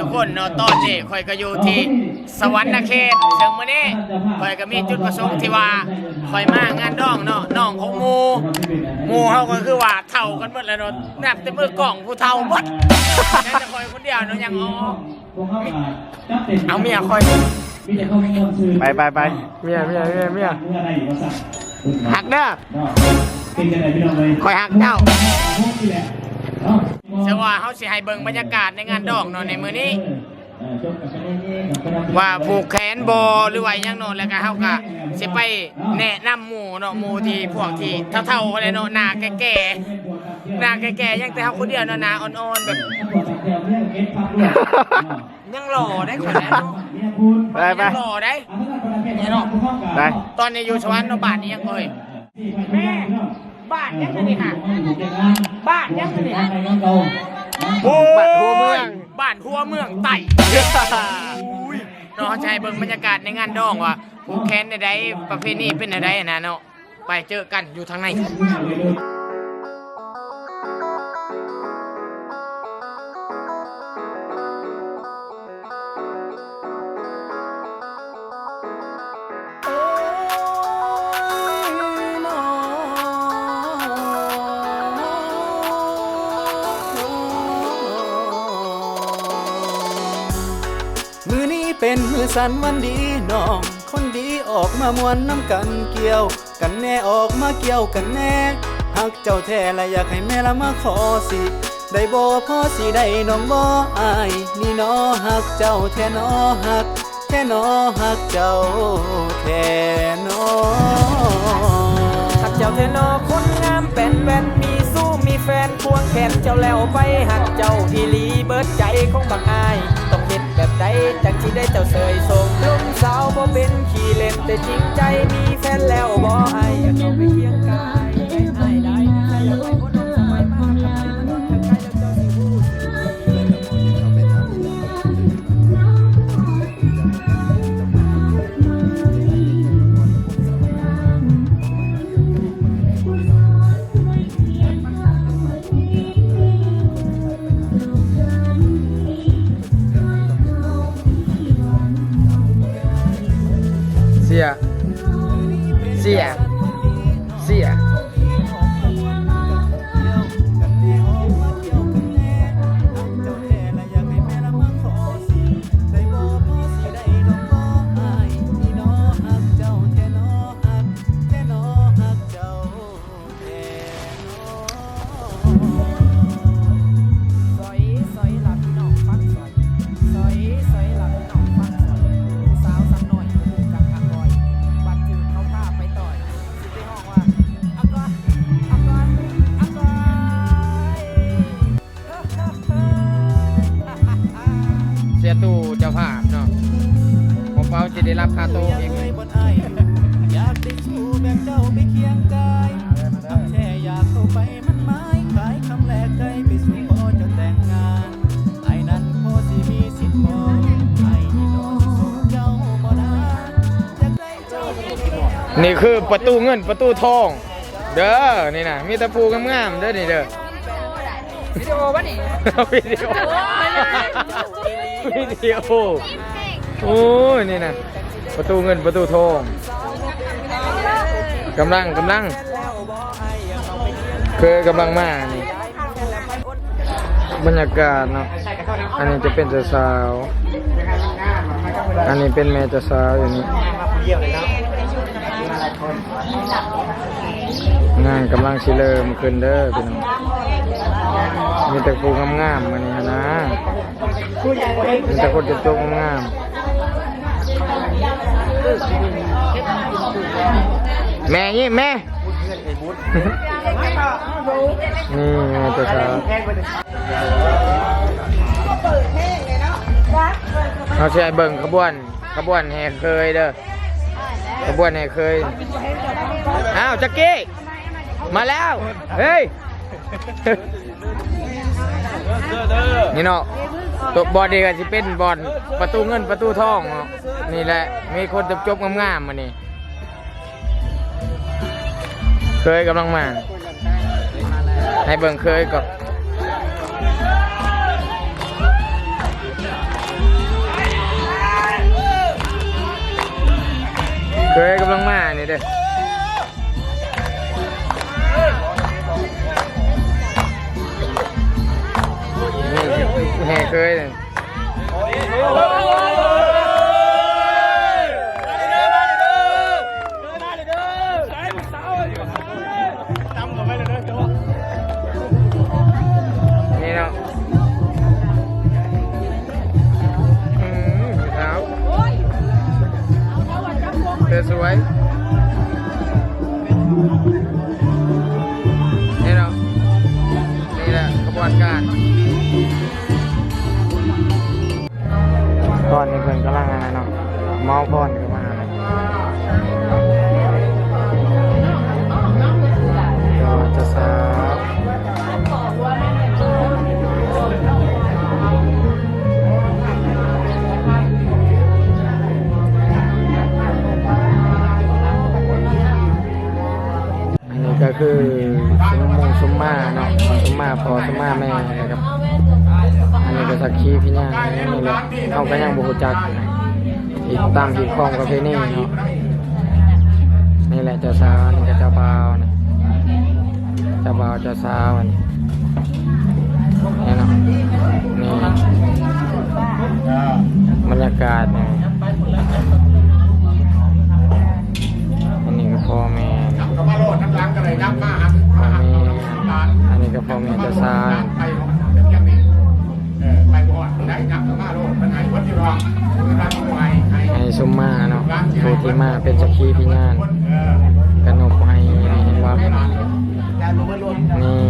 ทุกคนเนาะตอนนี้ข่อยก็อยู่ที่สวรรค์เขตซึ่งมื้อนี้ข่อยก็มีจุดประสงค์ที่ว่าข่อยมางานดองเนาะน้องของหมู่หมู่เฮาก็คือว่าเฒ่ากันหมดแล้วเนาะนับแต่มือกล้องผู้เฒ่าหมดแม้แต่ข่อยคนเดียวเนาะยังอ๋อเอาเมียข่อยไปไปไปเมียเมียเมียเมียเมื่อไรก็สั่งหักเด้อเป็นยังไงพี่น้องเลยข่อยหักเจ้านี่ แหละเนาะเชื่อว่าเฮาสิให้เบิ่งบรรยากาศในงานดองเนาะในมื้อนี้เออจบกับไปเรื่อยๆกับไปรับว่าผูกแขนบอหรือว่าหยังเนาะแล้วก็เฮาก็สิไปแนะนำหมู่เนาะหมู่ที่พวกที่เฒ่าๆอะไรเนาะหน้าแก่ๆหน้าแก่ๆยังแต่เฮาคนเดียวเนาะหน้าอ่อนๆแบบตัวสักแถวเนี่ยเอ็ดพับด้วยยังหล่อได้ขนาดนั้นเนาะเนี่ยคุณไปไปยังหล่อได้เนี่ยเนาะไปตอนนี้อยู่สวรรค์เนาะบ้านนี้ยังเอ่ยแม่บ้านยังไงนี่ค่ะบ้านยังไงนี่ค่ะ โอ้บัดทั่วเมือง บ้านหัวเมืองไต่อุ้ยเนาะจะให้เบิ่งบรรยากาศในงานดองว่าผูกแขนใดๆประเพณีเป็นใดๆอะนะเนาะไปเจอกันอยู่ทางใน อสันวันดีน้อง คนดีออกมามวนน้ำกันเกี่ยว กันแน่ออกมาเกี่ยวกันแน่หักเจ้าแท้และอยากให้แม่ละมาขอสิได้บ่พอสิได้น้องบ่อายนี่น้อหักเจ้าแท้น้อหักแท้น้อหักเจ้าแท้น้อหักเจ้าเทนอคนงามเป็นแว่นมีสู้มีแฟนควงแขนเจ้าแล้วไปหักเจ้าอีหลีเบิดใจของบักอายต้อ แบบใดจังที่ได้เจ้าเสยส่งลุมสาวบ่เป็นขี้เล่นแต่จริงใจมีแฟนแล้วบ่อายอ เสียตู้เจ้าภาพเนาะผมเปาจะได้รับค่าโตเองเลยบนไอายอยากได้ชูแบบเจ้าไปเคียงกายทำแค่อยากเข้าไปมันไม้ขายคำแรกเคยไปสู่ขอเจะแต่งงานไอ้นั้นพอสิมีสิทธิ์บ่ไอ้นี่น้องสิสู่เจ้าบ่ได้อยากได้เจ้าเป็นแก้วนี่คือประตูเงินประตูทอง เด้อ นี่นะมีแตะปูงามๆเด้อนี่เด้อ วิดีโอวะนี่ วิดีโอ วิดีโอโอ้ยนี่นะประตูเงินประตูทองกำลังกำลังคือกำลังมากนี่บรรยากาศเนาะอันนี้จะเป็นเจ้าสาว อันนี้เป็นแม่เจ้าสาวอย่างนี้งานกำลังสิเริ่มขึ้นเด้อพี่น้องมีแต่ปูงามๆมานี่นะ มีแต่คนจะจงงามๆแม่นี่แม่นี่แม่เจ้าสาวเขาใช้เบิ่งขบวนขบวนแห่เคยเด้อขบวนแห่เคยอ้าวจักกี้มาแล้วเฮ้ยนี่เนาะ ตบบอลดีกว่ก็สิเป็นบอลประตูเงินประตูทองนี่แหละมีคนจบจบงามๆมานี่เคยกำลังมาให้เบิ่งเคยก่อนเคยกำลังมาเนี่เด้อ hè cười này This way. You know, need a couple of guys. ก่อนในี่เพิ่นกำลังอะไเนาะเมาก่อน็คือสมมงสมมาเนาะสมมาพอสมมาแม่นะครับอันนี้ก็สักขีพี่น้านนี้เลยเอาก็ยังบุกจักอีกตามอีกคลองกาแฟนี่เนาะนี่แหละเจ้าสาวนี่ก็เจ้าบ่าวนะเจ้าบ่าวเจ้าสาวนี่เนาะนี่บรรยากาศเนี่อันนี้ก็พ่อแม่ น้ำม้าหักผ้าหักเอาน้ำตาลอันนี้ก็พ่อแม่จะสร้าไปของเป็นอย่างนี้ไปบ่อนได้นับมาโลกเป็นไงวัดที่รองอรับไหวให้ซุมมาเนาะฟูติมาเป็นสักขีพิญานกนกให้เห็นว่านี่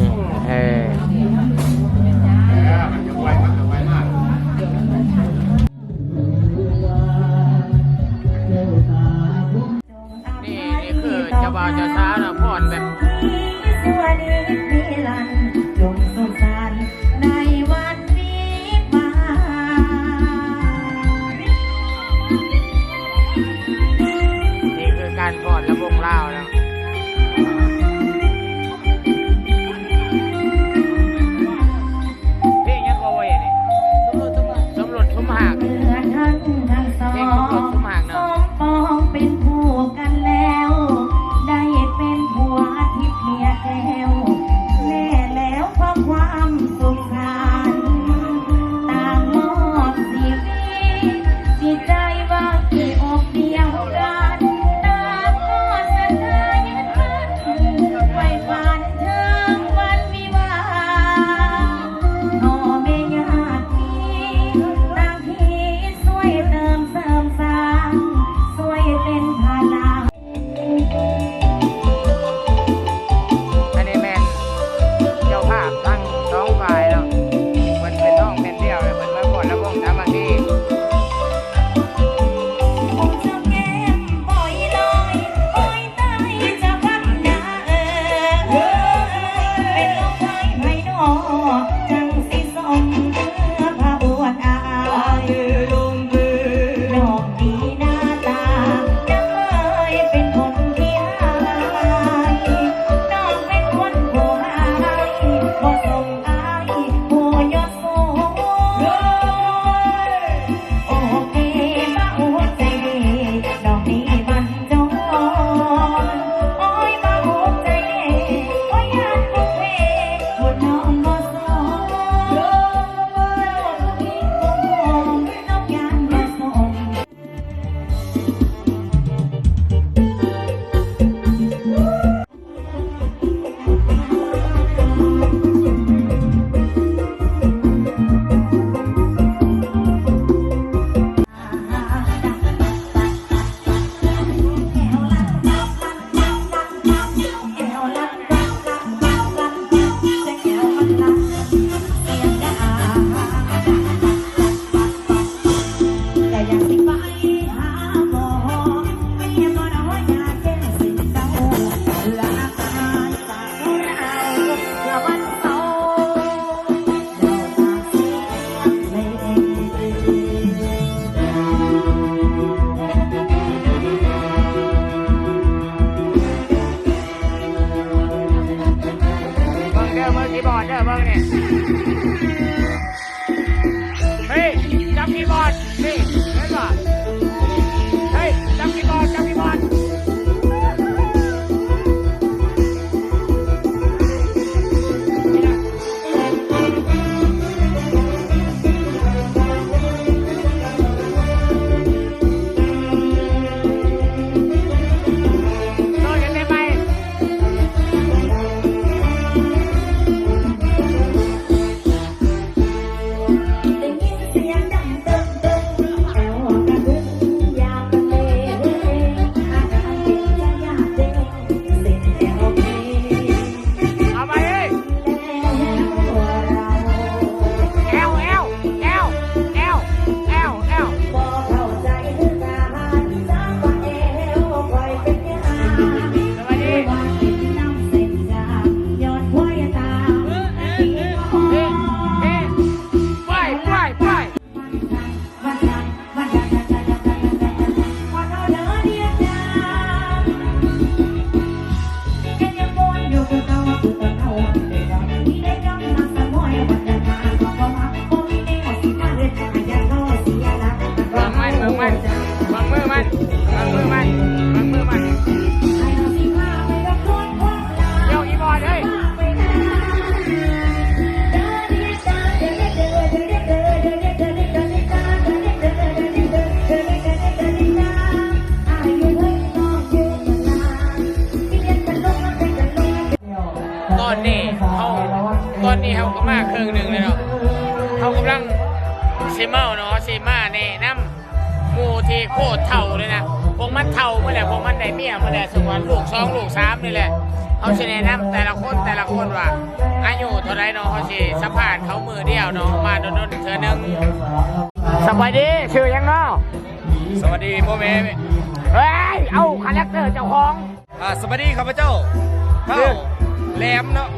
เขากำลังซีเมาเนาะซีมาแนะนำหมูที่โคตรเท่าเลยนะพวกมันเท่าเมื่อไหร่พวกมันได้เมียเมื่อไหร่สมวันลูกสองลูกสามนี่แหละเขาสิแนะนำแต่ละคนแต่ละคนว่าอายุเท่าไรเนาะเขาสิสัมภาษณ์เขามือเดียวเนาะมาโดนๆเธอหนึงสบายดีชื่อยังเนาะสวัสดีพ่อแม่เฮ้ยเอาคาแรคเตอร์เจ้าของอ่าสวัสดีครับพระเจ้าเท่าแหลมเนาะ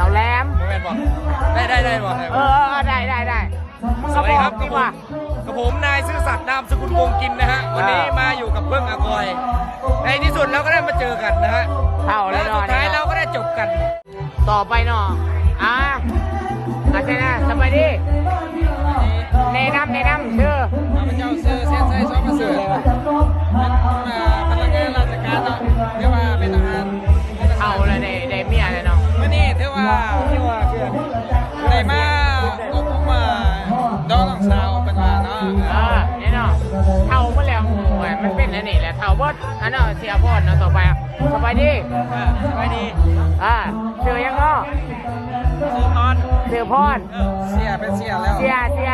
เต่าแหลมโมเมนบอกได้ได้ได้บอกเออเออได้ได้ได้สวัสดีครับดีกว่ากับผมนายซื่อสัตย์นามสกุลวงกินนะฮะ วันนี้มาอยู่กับเพื่อนอากอย ในที่สุดเราก็ได้มาเจอกันนะฮะเท่าแล้แล้ววเนาะสุดท้ายเราก็ได้จบกัน ต่อไปเนาะอะอาจารย์นะสบายดีแนะนำแนะนำชื่อพระเจ้าซื้อเส้นไส้ซอสมาซื้อเลยว่ะพนักงานราชการเนาะเรียกว่าเป็นทหาร ถือว่าถือว่าเพื่อนได้มาออกมาดองหลังสาวเป็นว่าเนาะเออเนี่ยเนาะเท่าเมื่อแล้วโอ้ยมันเป็นอันนี้แหละเท่าเบิดอันเนาะเสียพอดเนาะต่อไปอะสบายดีเออสบายดีอ่าชื่อยังเนาะซื้อพรชื่อพรเออเสียเป็นเสียแล้วเสียเสีย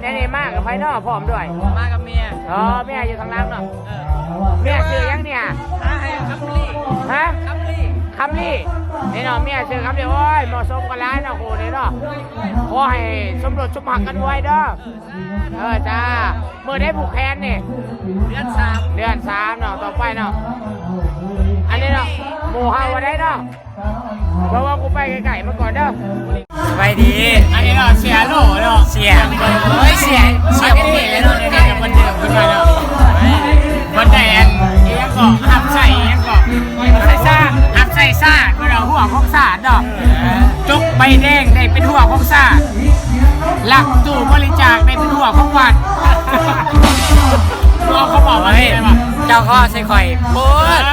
แน่ๆมากกับไพ่นอกพร้อมด้วย มากับเมียอ๋อเมียอยู่ทางล่างเนาะเออเมียชื่อยังเนี่ยหาให้คัมลี่ฮะคัมลี่ คำนี้นี่เนาะเมียชื่อคำนี้โอ้ยเหมาะสมกันแล้วเนาะโหนี่เนาะขอให้สมรสสมหักกันไว้เด้อเออจ้าเมื่อได้ผูกแขนนี่เดือนสามเดือนสามเนาะต่อไปเนาะอันนี้เนาะหมู่เฮาวันได้เนาะเพราะว่ากูไปไกลๆมาก่อนเด้อสบายดี อันนี้เนาะเสียโลเนาะเสียเฮ้ยเสียเสียพี่เลยเนาะเนี่ยเนี่ยมันเดือดขึ้นมาเนาะ เมื่อเราหัวของซ่าดอกจกใบแดงได้เป็นหัวของซ่าหลักตู้บริจาคได้เป็นหัวของวัดเราเขาบอกว่าไงวะเจ้าข้อใส่ข่อยโพเอดอ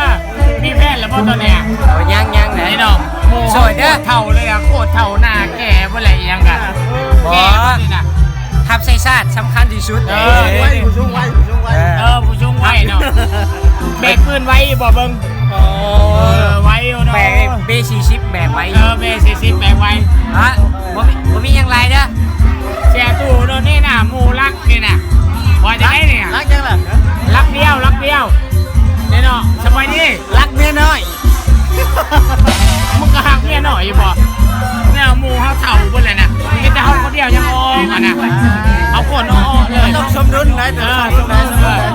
มีแพทย์แล้วป่ะตอนเนี้ยเอายังยังไหนไหนเนาะโมสวยเด้อเท่าเลยอะโคตรเท่าหน้าแก่เมื่อไหร่ยังกันบ่แก่เมื่อไหร่นะทับใส่ชาติสำคัญที่สุดเออผู้สูงวัยผู้สูงวัยเออผู้ชงไว้เนาะเบรกปืนไว้บ่เบิ่งโอ้ เออไว้อยู่เนาะแบกเบสี่สิบแบกไว้เออเบรกสี่สิบแบกไว้ฮะบ่มีบ่มีหยังไรเด้อเสียตู้โน่นนี่น่ะหมูรักนี่น่ะว่าจะได้เนี่ยรักจังล่ะรักเดียวรักเดียวเนี่ยเนาะสบายดีรักเมียน้อยมึงก็หักเมียหน่อยอยู่บ่เนี่ยหมูเฮาเฒ่าเบิ่เลยน่ะมีแต่เฮาคนเดียวยังออกอะนะเอาคนออกเลยต้องสมดุลนะเอแต่อละสคมน